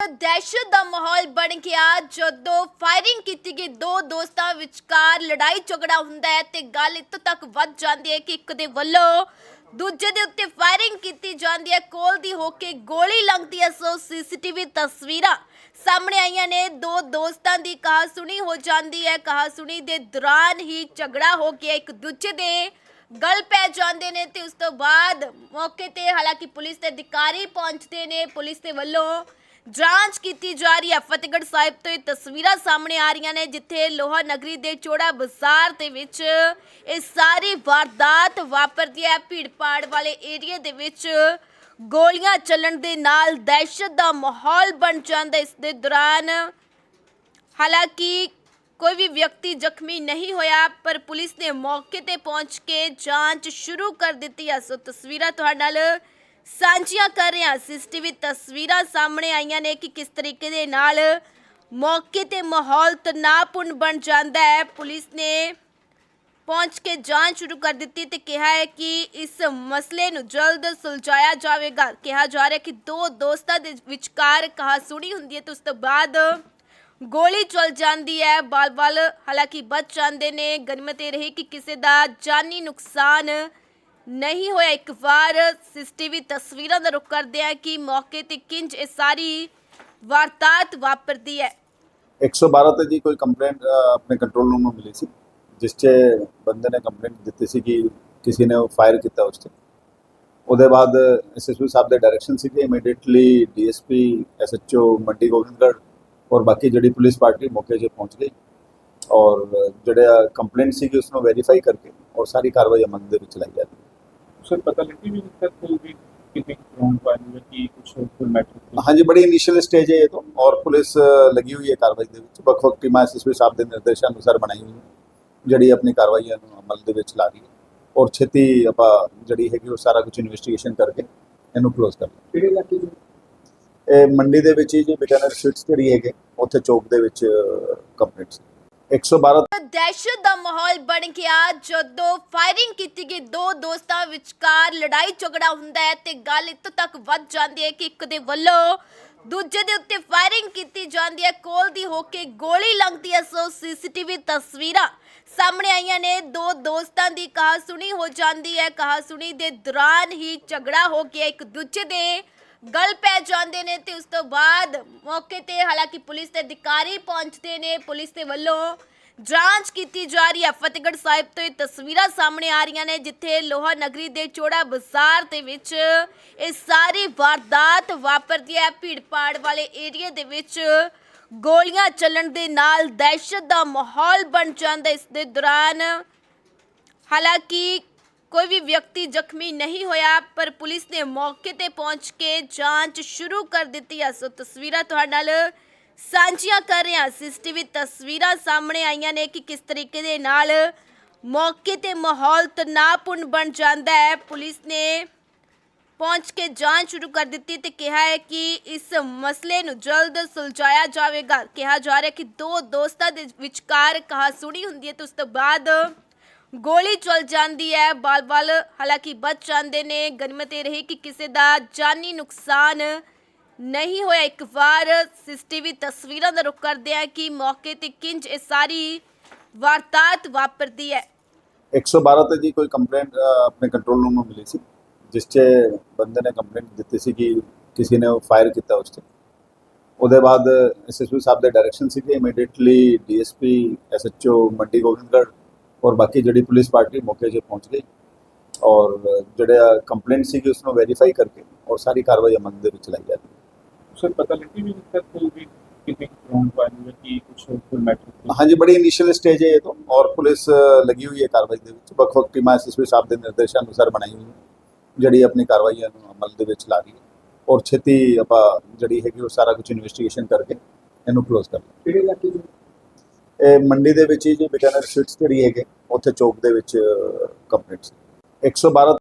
ਦਹਿਸ਼ਤ ਦਾ ਮਾਹੌਲ ਬਣ ਗਿਆ। ਜਦੋਂ ਫਾਇਰਿੰਗ ਕੀਤੀ ਗਈ, ਦੋ ਦੋਸਤਾਂ ਵਿਚਕਾਰ ਲੜਾਈ ਝਗੜਾ ਹੁੰਦਾ ਹੈ ਤੇ ਗੱਲ ਇੱਥੋਂ ਤੱਕ ਵੱਧ ਜਾਂਦੀ ਹੈ ਕਿ ਇੱਕ ਦੇ ਵੱਲੋਂ ਦੂਜੇ ਦੇ ਉੱਤੇ ਫਾਇਰਿੰਗ ਕੀਤੀ ਜਾਂਦੀ ਹੈ। ਕੋਲ ਦੀ ਹੋ ਕੇ ਗੋਲੀ ਲੰਘਦੀ ਹੈ, ਸੋ ਸੀਸੀਟੀਵੀ ਤਸਵੀਰਾਂ ਸਾਹਮਣੇ ਆਈਆਂ ਨੇ। ਦੋ ਦੋਸਤਾਂ ਦੀ ਕਹਾ ਸੁਣੀ ਹੋ ਜਾਂਦੀ ਹੈ। ਕਹਾ ਸੁਣੀ ਦੇ ਦੌਰਾਨ ਹੀ ਝਗੜਾ ਹੋ ਗਿਆ ਇੱਕ ਦੂਜੇ ਦੇ ਗਲ ਪੈ ਜਾਂਦੇ ਨੇ ਤੇ ਉਸ ਤੋਂ ਬਾਅਦ ਮੌਕੇ ਤੇ ਹਾਲਾਂਕਿ ਪੁਲਿਸ ਦੇ ਅਧਿਕਾਰੀ ਪਹੁੰਚਦੇ ਨੇ। ਪੁਲਿਸ ਦੇ ਵੱਲੋਂ ਜਾਂਚ ਕੀਤੀ ਜਾ ਰਹੀ ਹੈ। ਫਤਿਹਗੜ੍ਹ ਸਾਹਿਬ ਤੋਂ ਇਹ ਤਸਵੀਰਾਂ ਸਾਹਮਣੇ ਆ ਰਹੀਆਂ ਨੇ, ਜਿੱਥੇ ਲੋਹਾ ਨਗਰੀ ਦੇ ਚੋੜਾ ਬਾਜ਼ਾਰ ਦੇ ਵਿੱਚ ਇਹ ਸਾਰੀ ਵਾਰਦਾਤ ਵਾਪਰਦੀ ਹੈ। ਭੀੜਪਾੜ ਵਾਲੇ ਏਰੀਆ ਦੇ ਵਿੱਚ ਗੋਲੀਆਂ ਚੱਲਣ ਦੇ ਨਾਲ ਦਹਿਸ਼ਤ ਦਾ ਮਾਹੌਲ ਬਣ ਜਾਂਦਾ ਇਸ ਦੇ ਦੌਰਾਨ ਹਾਲਾਂਕਿ ਕੋਈ ਵੀ ਵਿਅਕਤੀ ਜ਼ਖਮੀ ਨਹੀਂ ਹੋਇਆ, ਪਰ ਪੁਲਿਸ ਨੇ ਮੌਕੇ ਤੇ ਪਹੁੰਚ ਕੇ ਜਾਂਚ ਸ਼ੁਰੂ ਕਰ ਦਿੱਤੀ ਹੈ। ਸੋ ਤਸਵੀਰਾਂ ਤੁਹਾਡੇ ਨਾਲ ਸਾਂਝੀਆਂ ਕਰ ਰਹੇ। ਹਾਂ ਸੀਸੀਟੀਵੀ ਤਸਵੀਰਾਂ ਸਾਹਮਣੇ ਆਈਆਂ ਨੇ ਕਿ ਕਿਸ ਤਰੀਕੇ ਦੇ ਨਾਲ ਮੌਕੇ ਤੇ ਮਾਹੌਲ ਤਣਾਅਪੂਰਨ ਬਣ ਜਾਂਦਾ ਹੈ। ਪੁਲਿਸ ਨੇ ਪਹੁੰਚ ਕੇ ਜਾਂਚ ਸ਼ੁਰੂ ਕਰ ਦਿੱਤੀ ਤੇ ਕਿਹਾ ਹੈ ਕਿ ਇਸ ਮਸਲੇ ਨੂੰ ਜਲਦ ਸੁਲਝਾਇਆ ਜਾਵੇਗਾ। ਕਿਹਾ ਜਾ ਰਿਹਾ ਕਿ ਦੋ ਦੋਸਤਾਂ ਦੇ ਵਿਚਕਾਰ ਕਹਾ ਸੁਣੀ ਹੁੰਦੀ ਹੈ ਤੇ ਉਸ ਤੋਂ ਬਾਅਦ ਗੋਲੀ ਚਲ ਜਾਂਦੀ ਹੈ। ਬਾਲ-ਬਾਲ ਹਾਲਾਂਕਿ ਬਚ ਜਾਂਦੇ ਨੇ। ਗਨਮਤ ਇਹ ਰਹੀ ਕਿ ਕਿਸੇ ਦਾ ਜਾਨੀ ਨੁਕਸਾਨ ਨਹੀਂ ਹੋਇਆ। ਇੱਕ ਵਾਰ ਸੀਸੀਟੀਵੀ ਤਸਵੀਰਾਂ ਦਾ ਰੁਖ ਕਰਦੇ ਆ ਕਿ ਮੌਕੇ ਤੇ ਕਿੰਜ ਇਹ ਸਾਰੀ ਵਾਰਦਾਤ ਵਾਪਰਦੀ ਹੈ। 112 ਤੇ ਜੀ ਕੋਈ ਕੰਪਲੇਂਟ ਆਪਣੇ ਕੰਟਰੋਲ ਰੂਮ ਨੂੰ ਮਿਲੀ ਸੀ, ਜਿਸ 'ਚ ਬੰਦੇ ਨੇ ਕੰਪਲੇਂਟ ਦਿੱਤੀ ਸੀ ਕਿ ਕਿਸੇ ਨੇ ਫਾਇਰ ਕੀਤਾ ਉਸ ਤੇ ਉਹਦੇ ਬਾਅਦ ਐਸਐਸਪੀ ਸਾਹਿਬ ਦੇ ਡਾਇਰੈਕਸ਼ਨ ਸੀ ਕਿ immediately DSP SHO Mandi Gobindgarh ਔਰ ਬਾਕੀ ਜਿਹੜੀ ਪੁਲਿਸ ਪਾਰਟੀ ਮੌਕੇ 'ਤੇ ਪਹੁੰਚ ਗਈ ਔਰ ਜਿਹੜਾ ਕੰਪਲੇਂਟ ਸੀ ਕਿ ਉਸ ਨੂੰ ਵੈਰੀਫਾਈ ਕਰਕੇ ਔਰ ਸਾਰੀ ਕਾਰਵਾਈ ਅਮਲ ਦੇ ਵਿੱਚ ਲਾਈ ਜਾ ਸਰ ਪਤਾ ਲੱਗੀ ਵੀ ਤੱਕ ਕੋਈ ਵੀ ਕਿਤੇ ਗਰਾਊਂਡ ਪਾਇਆ ਹੋਇਆ ਕਿ ਕੁਝ ਕੋਈ ਮੈਟਰ ਹਾਂਜੀ ਬੜੀ ਇਨੀਸ਼ੀਅਲ ਸਟੇਜ ਹੈ ਇਹ ਤਾਂ। ਔਰ ਪੁਲਿਸ ਅ, ਲੱਗੀ ਹੋਈ ਹੈ ਕਾਰਵਾਈ ਦੇ ਵਿੱਚ। ਵੱਖ ਵੱਖ ਟੀਮਾਂ ਐਸਐਸਪੀ ਸਾਹਿਬ ਦੇ ਨਿਰਦੇਸ਼ਾਂ ਅਨੁਸਾਰ ਬਣਾਈ ਹੋਈ ਜਿਹੜੀ ਆਪਣੀ ਕਾਰਵਾਈਆਂ ਨੂੰ ਅਮਲ ਦੇ ਵਿੱਚ ਲਾ ਰਹੀ ਹੈ। ਔਰ ਛੇਤੀ ਆਪਾਂ ਜਿਹੜੀ ਹੈਗੀ ਉਹ ਸਾਰਾ ਕੁਝ ਇਨਵੈਸਟੀਗੇਸ਼ਨ ਕਰਕੇ ਇਹਨੂੰ ਕਲੋਜ਼ ਕਰ ਲਾਂਗੇ ਕਿਹੜੇ ਇਲਾਕੇ ਇਹ ਮੰਡੀ ਦੇ ਵਿੱਚ ਹੀ ਜੀ ਬਿਕਾਨਰ ਸਵੀਟਸ ਜਿਹੜੀ ਹੈਗੇ ਉੱਥੇ ਚੌਕ ਦੇ ਵਿੱਚ ਕੰਪਲੀਟ ਸੀ 112 ਦਹਿਸ਼ਤ ਦਾ ਮਾਹੌਲ ਬਣ ਗਿਆ। ਜਦੋਂ ਫਾਇਰਿੰਗ ਕੀਤੀ ਗਈ, ਦੋ ਦੋਸਤਾਂ ਵਿਚਕਾਰ ਲੜਾਈ ਝਗੜਾ ਹੁੰਦਾ ਹੈ ਤੇ ਗੱਲ ਇੱਥੋਂ ਤੱਕ ਵੱਧ ਜਾਂਦੀ ਹੈ ਕਿ ਇੱਕ ਦੇ ਵੱਲੋਂ ਦੂਜੇ ਦੇ ਉੱਤੇ ਫਾਇਰਿੰਗ ਕੀਤੀ ਜਾਂਦੀ ਹੈ। ਕੋਲ ਦੀ ਹੋ ਕੇ ਗੋਲੀ ਲੰਘਦੀ ਹੈ, ਸੋ ਸੀਸੀਟੀਵੀ ਤਸਵੀਰਾਂ ਸਾਹਮਣੇ ਆਈਆਂ ਨੇ। ਦੋ ਦੋਸਤਾਂ ਦੀ ਕਹਾ ਸੁਣੀ ਹੋ ਜਾਂਦੀ ਹੈ। ਕਹਾ ਸੁਣੀ ਦੇ ਦੌਰਾਨ ਹੀ ਝਗੜਾ ਹੋ ਗਿਆ। ਇੱਕ ਦੂਜੇ ਦੇ ਗਲ ਪੈ ਜਾਂਦੇ ਨੇ ਤੇ ਉਸ ਤੋਂ ਬਾਅਦ ਮੌਕੇ ਤੇ ਹਾਲਾਂਕਿ ਪੁਲਿਸ ਦੇ ਅਧਿਕਾਰੀ ਪਹੁੰਚਦੇ ਨੇ, ਪੁਲਿਸ ਦੇ ਵੱਲੋਂ ਜਾਂਚ ਕੀਤੀ ਜਾ ਰਹੀ ਹੈ। ਫਤਿਹਗੜ੍ਹ ਸਾਹਿਬ ਤੋਂ ਇਹ ਤਸਵੀਰਾਂ ਸਾਹਮਣੇ ਆ ਰਹੀਆਂ ਨੇ, ਜਿੱਥੇ ਲੋਹਾ ਨਗਰੀ ਦੇ ਚੋੜਾ ਬਾਜ਼ਾਰ ਦੇ ਵਿੱਚ ਇਹ ਸਾਰੀ ਵਾਰਦਾਤ ਵਾਪਰਦੀ ਹੈ। ਭੀੜਪਾੜ ਵਾਲੇ ਏਰੀਆ ਦੇ ਵਿੱਚ ਗੋਲੀਆਂ ਚੱਲਣ ਦੇ ਨਾਲ ਦਹਿਸ਼ਤ ਦਾ ਮਾਹੌਲ ਬਣ ਜਾਂਦਾ ਇਸ ਦੇ ਦੌਰਾਨ ਹਾਲਾਂਕਿ ਕੋਈ ਵੀ ਵਿਅਕਤੀ ਜ਼ਖਮੀ ਨਹੀਂ ਹੋਇਆ, ਪਰ ਪੁਲਿਸ ਨੇ ਮੌਕੇ ਤੇ ਪਹੁੰਚ ਕੇ ਜਾਂਚ ਸ਼ੁਰੂ ਕਰ ਦਿੱਤੀ ਹੈ ਸੋ ਤਸਵੀਰਾਂ ਤੁਹਾਡੇ ਨਾਲ ਸਾਂਝੀਆਂ ਕਰ ਰਹੇ ਹਾਂ। ਸੀਸੀਟੀਵੀ ਤਸਵੀਰਾਂ ਸਾਹਮਣੇ ਆਈਆਂ ਨੇ ਕਿ ਕਿਸ ਤਰੀਕੇ ਦੇ ਨਾਲ ਮੌਕੇ ਤੇ ਮਾਹੌਲ ਤਣਾਅਪੂਰਨ ਬਣ ਜਾਂਦਾ ਹੈ। ਪੁਲਿਸ ਨੇ ਪਹੁੰਚ ਕੇ ਜਾਂਚ ਸ਼ੁਰੂ ਕਰ ਦਿੱਤੀ ਤੇ ਕਿਹਾ ਹੈ ਕਿ ਇਸ ਮਸਲੇ ਨੂੰ ਜਲਦ ਸੁਲਝਾਇਆ ਜਾਵੇਗਾ। ਕਿਹਾ ਜਾ ਰਿਹਾ ਕਿ ਦੋ ਦੋਸਤਾਂ ਦੇ ਵਿਚਕਾਰ ਕਹਾ ਸੁਣੀ ਹੁੰਦੀ ਹੈ ਤੇ ਉਸ ਤੋਂ ਬਾਅਦ ਗੋਲੀ ਚਲ ਜਾਂਦੀ ਹੈ ਬਾਲ-ਬਾਲ ਹਾਲਾਂਕਿ ਬਚ ਜਾਂਦੇ ਨੇ, ਗਨਮਤ ਇਹ ਰਹੀ ਕਿ ਕਿਸੇ ਦਾ ਜਾਨੀ ਨੁਕਸਾਨ ਨਹੀਂ ਹੋਇਆ। ਇੱਕ ਵਾਰ ਸੀਸੀਟੀਵੀ ਤਸਵੀਰਾਂ ਦਾ ਰੁਖ ਕਰਦੇ ਆ ਕਿ ਮੌਕੇ ਤੇ ਕਿੰਜ ਇਹ ਸਾਰੀ ਵਾਰਦਾਤ ਵਾਪਰਦੀ ਹੈ। 112 ਤੇ ਜੀ ਕੋਈ ਕੰਪਲੇਂਟ ਆਪਣੇ ਕੰਟਰੋਲ ਰੂਮ ਨੂੰ ਮਿਲੀ ਸੀ, ਜਿਸ 'ਚ ਬੰਦੇ ਨੇ ਕੰਪਲੇਂਟ ਦਿੱਤੀ ਸੀ ਕਿ ਕਿਸੇ ਨੇ ਫਾਇਰ ਕੀਤਾ ਉਸ ਤੇ। ਉਹਦੇ ਬਾਅਦ ਐਸਐਸਪੀ ਸਾਹਿਬ ਦੇ ਡਾਇਰੈਕਸ਼ਨ ਸੀ ਕਿ immediately DSP SHO Mandi Gobindgarh ਔਰ ਬਾਕੀ ਜਿਹੜੀ ਪੁਲਿਸ ਪਾਰਟੀ ਮੌਕੇ 'ਤੇ ਪਹੁੰਚ ਗਈ ਔਰ ਜਿਹੜਾ ਕੰਪਲੇਂਟ ਸੀ ਕਿ ਉਸ ਨੂੰ ਵੈਰੀਫਾਈ ਕਰਕੇ ਔਰ ਸਾਰੀ ਕਾਰਵਾਈ ਅਮਲ ਦੇ ਵਿੱਚ ਲਾਈ ਜਾਂਦੀ ਸਰ ਪਤਾ ਲੱਗੀ ਵੀ ਤੱਕ ਕੋਈ ਵੀ ਕਿਤੇ ਗਰਾਊਂਡ ਪਾਇਆ ਹੋਇਆ ਕਿ ਕੁਝ ਕੋਈ ਮੈਟਰ ਹਾਂਜੀ ਬੜੀ ਇਨੀਸ਼ੀਅਲ ਸਟੇਜ ਹੈ ਇਹ ਤਾਂ ਔਰ ਪੁਲਿਸ ਲੱਗੀ ਹੋਈ ਹੈ ਕਾਰਵਾਈ ਦੇ ਵਿੱਚ। ਵੱਖ ਵੱਖ ਟੀਮਾਂ ਐਸਐਸਪੀ ਸਾਹਿਬ ਦੇ ਨਿਰਦੇਸ਼ਾਂ ਅਨੁਸਾਰ ਬਣਾਈ ਹੋਈ ਹੈ। ਜਿਹੜੀ ਆਪਣੀ ਕਾਰਵਾਈਆਂ ਨੂੰ ਅਮਲ ਦੇ ਵਿੱਚ ਲਾ ਰਹੀ ਹੈ। ਔਰ ਛੇਤੀ ਆਪਾਂ ਜਿਹੜੀ ਹੈਗੀ ਉਹ ਸਾਰਾ ਕੁਝ ਇਨਵੈਸਟੀਗੇਸ਼ਨ ਕਰਕੇ ਇਹਨੂੰ ਕਲੋਜ਼ ਕਰ ਲਾਂਗੇ ਕਿਹੜੇ ਇਲਾਕੇ ਇਹ ਮੰਡੀ ਦੇ ਵਿੱਚ ਹੀ ਜੀ ਬਿਕਾਨਰ ਸਵੀਟਸ ਜਿਹੜੀ ਹੈਗੇ, ਉੱਥੇ ਚੌਕ ਦੇ ਵਿੱਚ ਕੰਪਲੀਟ ਸੀ 112